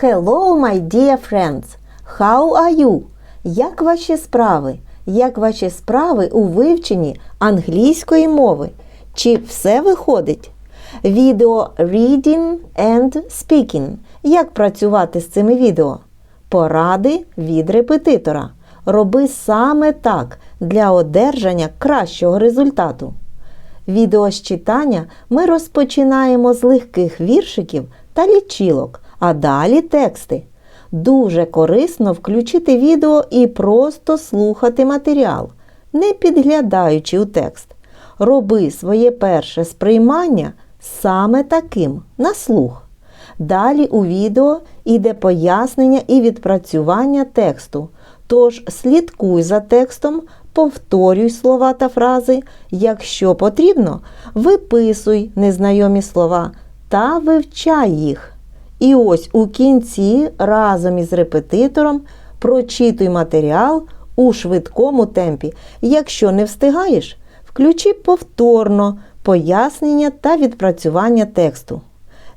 Hello, my dear friends! How are you? Як ваші справи? Як ваші справи у вивченні англійської мови? Чи все виходить? Відео Reading and Speaking. Як працювати з цими відео? Поради від репетитора. Роби саме так для одержання кращого результату. Відео з читання ми розпочинаємо з легких віршиків та лічилок, а далі тексти. Дуже корисно включити відео і просто слухати матеріал, не підглядаючи у текст. Роби своє перше сприймання саме таким на слух. Далі у відео йде пояснення і відпрацювання тексту. Тож слідкуй за текстом, повторюй слова та фрази. Якщо потрібно, виписуй незнайомі слова та вивчай їх. І ось у кінці разом із репетитором прочитуй матеріал у швидкому темпі. Якщо не встигаєш, включи повторно пояснення та відпрацювання тексту.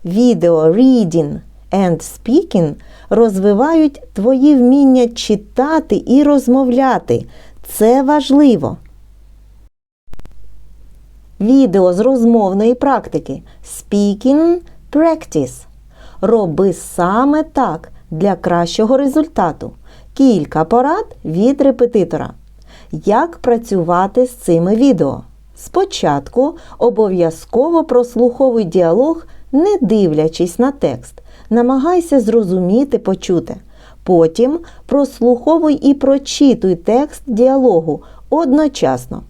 Відео Reading and Speaking розвивають твої вміння читати і розмовляти. Це важливо. Відео з розмовної практики Speaking Practice. Роби саме так для кращого результату. Кілька порад від репетитора. Як працювати з цими відео? Спочатку обов'язково прослуховуй діалог, не дивлячись на текст. Намагайся зрозуміти почуте. Потім прослуховуй і прочитуй текст діалогу одночасно.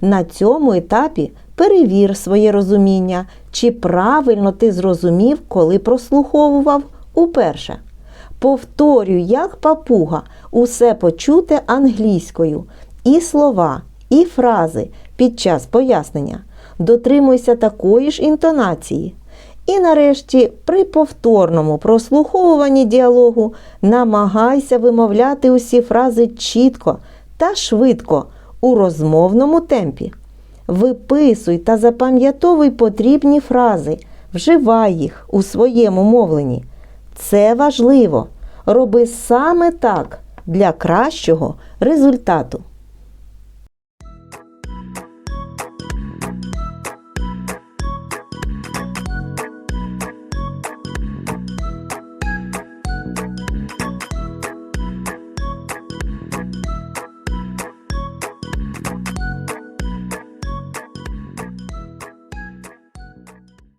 На цьому етапі перевір своє розуміння, чи правильно ти зрозумів, коли прослуховував уперше. Повторюй, як папуга, усе почуте англійською, і слова, і фрази під час пояснення. Дотримуйся такої ж інтонації. І нарешті, при повторному прослуховуванні діалогу намагайся вимовляти усі фрази чітко та швидко у розмовному темпі. Виписуй та запам'ятовуй потрібні фрази, вживай їх у своєму мовленні. Це важливо. Роби саме так для кращого результату.